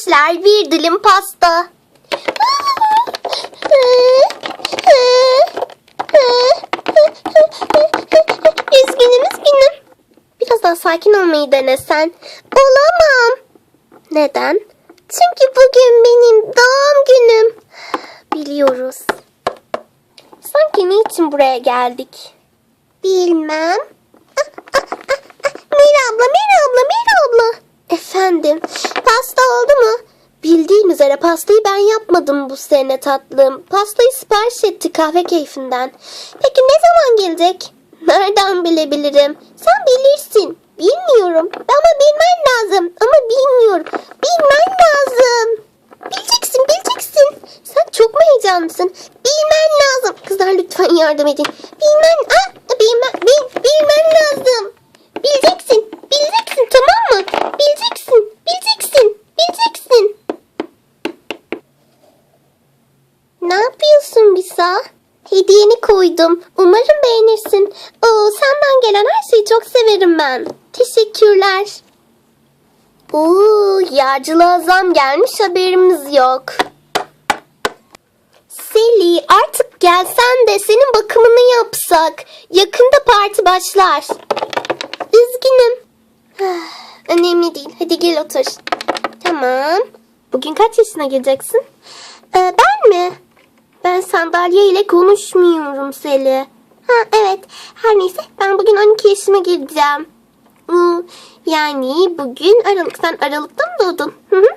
Arkadaşlar bir dilim pasta. Üzgünüm üzgünüm. Biraz daha sakin olmayı denesen. Olamam. Neden? Çünkü bugün benim doğum günüm. Biliyoruz. Sanki niçin buraya geldik? Bilmem. Ah, ah, ah, ah. Abla, Mira abla, Mira abla. Efendim, pasta oldu mu? Bildiğin üzere pastayı ben yapmadım bu sene tatlım. Pastayı sipariş etti kahve keyfinden. Peki ne zaman gelecek? Nereden bilebilirim? Sen bilirsin. Bilmiyorum. Ama bilmen lazım. Ama bilmiyorum. Bilmen lazım. Bileceksin, bileceksin. Sen çok mu heyecanlısın? Bilmen lazım. Kızlar lütfen yardım edin. Bilmen, ah, bilmen, bil, bilmen lazım. Bileceksin, bileceksin tamam mı? Bileceksin, bileceksin, bileceksin. Ne yapıyorsun Bisa? Koydum. Umarım beğenirsin. Oo, senden gelen her şeyi çok severim ben. Teşekkürler. Oo, yağcılığa zam gelmiş haberimiz yok. Seli artık gelsen de senin bakımını yapsak. Yakında parti başlar. Üzgünüm. Önemli değil. Hadi gel otur. Tamam. Bugün kaç yaşına geleceksin? Ee, ben mi? Ben sandalye ile konuşmuyorum Seli. Ha evet. Her neyse ben bugün 12 yaşıma gireceğim. Yani bugün Aralık. Sen Aralık'ta mı doğdun?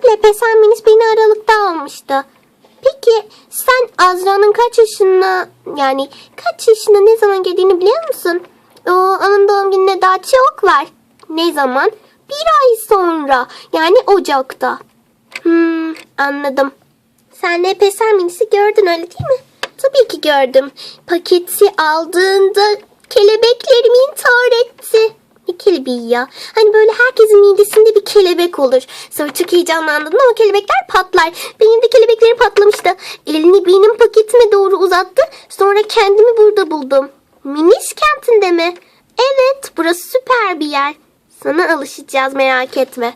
Lepesen Minis beni Aralık'ta almıştı. Peki sen Azra'nın kaç yaşında yani kaç yaşında ne zaman geldiğini biliyor musun? O, onun doğum gününe daha çok var. Ne zaman? Bir ay sonra. Yani Ocak'ta. Hmm, anladım. Sen Lepesen Minis'i gördün öyle değil mi? Tabii ki gördüm. Paketi aldığında kelebeklerimi intihar etti. Ne kelebeği ya? Hani böyle herkesin midesinde bir kelebek olur. Sonra çok heyecanlandın ama kelebekler patlar. Benim de kelebeklerim patlamıştı. Elini benim paketime doğru uzattı. Sonra kendimi burada buldum. Miniş kentinde mi? Evet, burası süper bir yer. Sana alışacağız merak etme.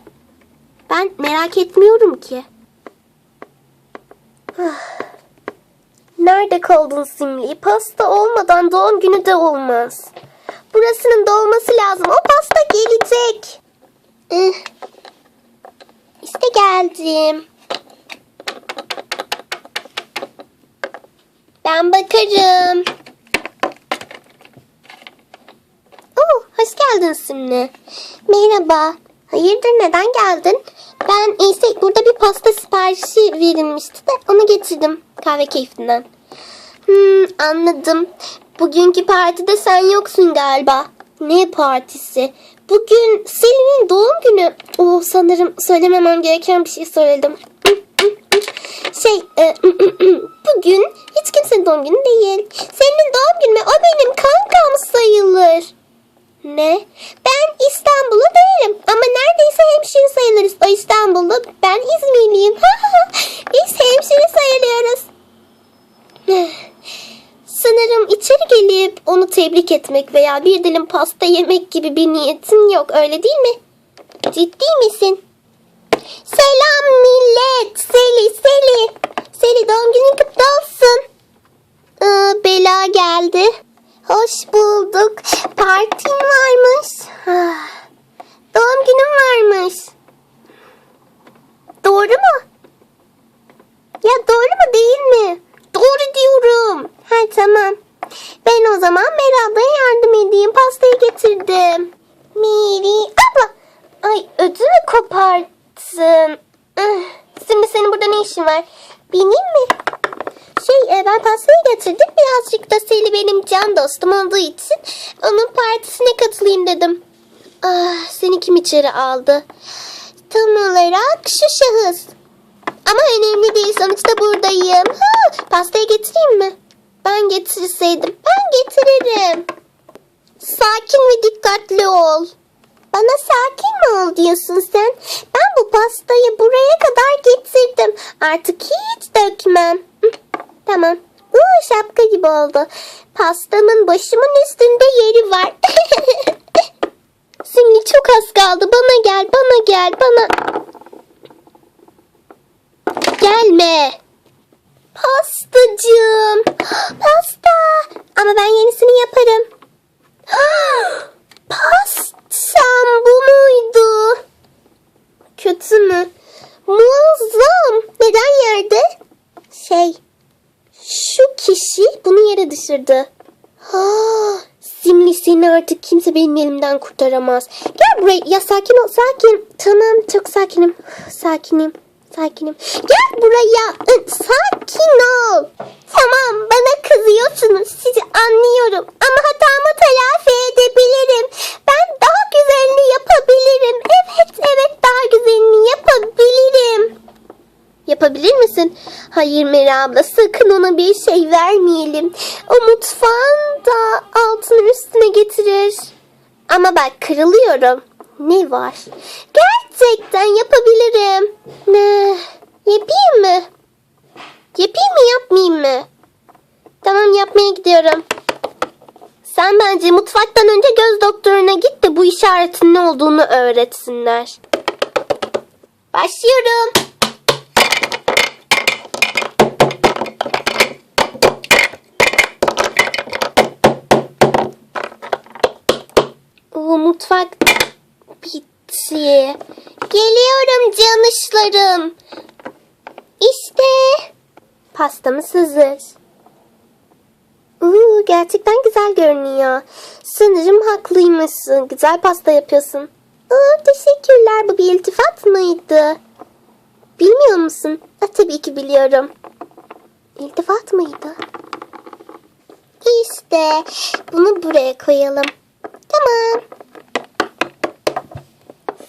Ben merak etmiyorum ki. Nerede kaldın Simli? Pasta olmadan doğum günü de olmaz. Burasının dolması lazım. O pasta gelecek. Eh. İşte geldim. Ben bakarım. Oo, hoş geldin Simli. Merhaba. Hayırdır neden geldin? Ben ise burada bir pasta siparişi verilmişti de onu getirdim kahve keyfinden. Hmm, anladım. Bugünkü partide sen yoksun galiba. Ne partisi? Bugün Selin'in doğum günü. Oo, sanırım söylememem gereken bir şey söyledim. Şey, e, bugün hiç kimsenin doğum günü değil. Senin doğum günü mü? O benim kankam sayılır. Ne? Ben İstanbul'u değilim ama neredeyse hemşire sayılırız. O İstanbul'da ben İzmirliyim. Biz hemşire sayılıyoruz. Sanırım içeri gelip onu tebrik etmek veya bir dilim pasta yemek gibi bir niyetin yok öyle değil mi? Ciddi misin? Selam millet. Seli, Seli. Seli doğum günün kutlu olsun. Aa, Bela geldi. Hoş bulduk. Partin varmış. Ah, Doğum günüm varmış. Doğru mu? Ya doğru mu değil mi? Doğru diyorum. Ha tamam. Ben o zaman Meral'da yardım edeyim. Pastayı getirdim. Miri. Abla. Ay ödümü koparttın. Şimdi senin burada ne işin var? Benim mi? Şey e, ben pastayı getirdim. Birazcık da Seli benim can dostum olduğu için onun partisine katılayım dedim. Ah, seni kim içeri aldı? Tam olarak şu şahıs. Ama önemli değil sonuçta buradayım. Ha, pastayı getireyim mi? Ben getirseydim. Ben getiririm. Sakin ve dikkatli ol. Bana sakin mi ol diyorsun sen? Ben bu pastayı buraya kadar getirdim. Artık hiç dökmem. Tamam. Uuu şapka gibi oldu. Pastamın başımın üstünde yeri var. Çok az kaldı. Bana gel, bana gel, bana... Gelme. Pastacığım. Pasta. Ama ben yenisini yaparım. Pastam bu muydu? Kötü mü? Muazzam. Neden yerde? Şey, şu kişi bunu yere düşürdü. Ha, ah! Simli seni artık kimse benim elimden kurtaramaz. Gel buraya. Ya sakin ol. Sakin. Tamam çok sakinim. Sakinim. Sakinim. Gel buraya. Sakin ol. Tamam bana kızıyorsunuz. Sizi anlıyorum. Ama hatamı telafi edebilirim. Ben daha güzelini yapabilirim. Evet evet daha güzelini yapabilirim. Yapabilir misin? Hayır Meri abla sakın ona bir şey vermeyelim. O mutfağın da altını üstüne getirir. Ama bak kırılıyorum. Ne var? Gerçekten yapabilirim. Ne? Yapayım mı? Yapayım mı yapmayayım mı? Tamam yapmaya gidiyorum. Sen bence mutfaktan önce göz doktoruna git de bu işaretin ne olduğunu öğretsinler. Başlıyorum. O mutfak bitti. Geliyorum canışlarım. İşte pastamız hazır. Uuu, gerçekten güzel görünüyor. Sanırım haklıymışsın. Güzel pasta yapıyorsun. Aa, teşekkürler. Bu bir iltifat mıydı? Bilmiyor musun? Ah, tabii ki biliyorum. İltifat mıydı? İşte bunu buraya koyalım. Tamam.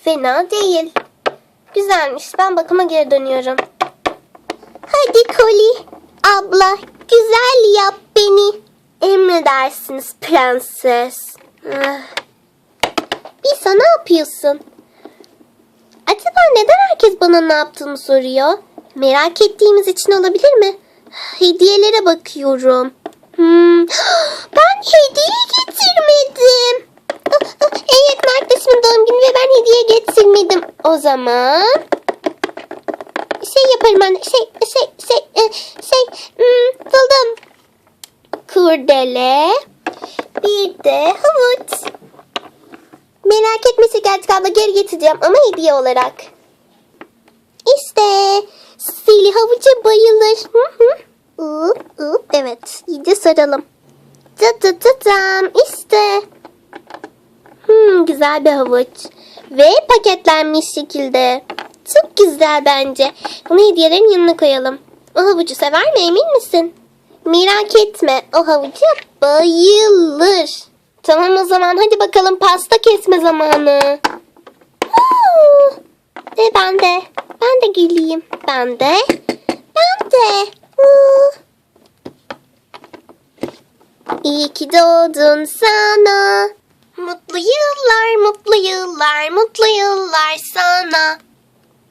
Fena değil. Güzelmiş. Ben bakıma geri dönüyorum. Hadi Koli. Abla güzel yap beni. Emredersiniz prenses. Ah. İsa ne yapıyorsun? Acaba neden herkes bana ne yaptığımı soruyor? Merak ettiğimiz için olabilir mi? Hediyelere bakıyorum. Hmm. Ben hediye getirmedim. Ah, ah, Evet Mert'in doğum günü ve ben hediye getirmedim. O zaman şey yaparım ben. Şey şey şey e, şey hmm, buldum. Kurdele bir de havuç. Merak etmesi gerçek abla geri getireceğim ama hediye olarak. İşte Seli havuca bayılır. Hı hı. Up, up, evet iyice saralım. Tı tı tı tam işte. Hmm, güzel bir havuç. Ve paketlenmiş şekilde. Çok güzel bence. Bunu hediyelerin yanına koyalım. O havucu sever mi emin misin? Merak etme o havuca bayılır. Tamam o zaman hadi bakalım pasta kesme zamanı. Aa, ben de. Ben de geleyim. Ben de. Ben de. Aa. İyi ki doğdun sana. Mutlu yıllar, mutlu yıllar, mutlu yıllar sana.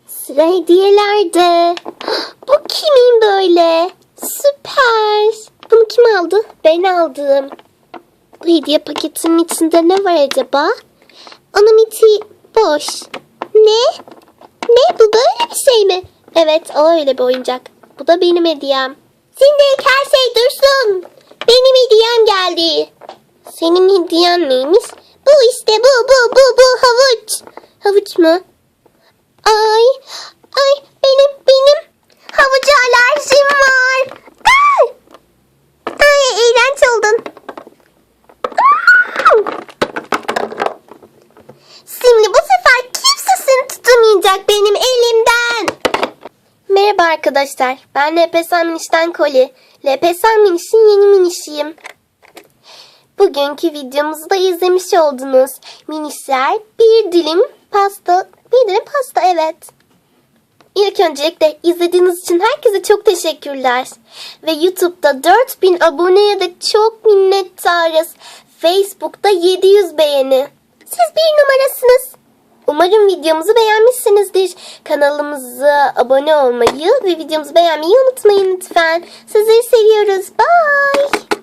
Sıra hediyelerde. Bu kimin böyle? Süper. Bunu kim aldı? Ben aldım. Bu hediye paketinin içinde ne var acaba? Onun içi boş. Ne? Ne? Bu böyle bir şey mi? Evet o öyle bir oyuncak. Bu da benim hediyem. Şimdi her şey dursun. Benim hediyem geldi. Senin hediyen neymiş? Bu işte bu bu bu bu havuç. Havuç mu? Ay ay benim benim havuca alerjim var. Ay, ay iğrenç oldun. Şimdi bu sefer kimse seni tutamayacak benim elimden. Merhaba arkadaşlar. Ben LPSM Miniş'ten Koli. LPSM Miniş'in yeni minişiyim. Bugünkü videomuzu da izlemiş oldunuz. Minişler bir dilim pasta. Bir dilim pasta evet. İlk öncelikle izlediğiniz için herkese çok teşekkürler. Ve YouTube'da 4000 aboneye de çok minnettarız. Facebook'ta 700 beğeni. Siz bir numarasınız. Umarım videomuzu beğenmişsinizdir. Kanalımıza abone olmayı ve videomuzu beğenmeyi unutmayın lütfen. Sizleri seviyoruz. Bye.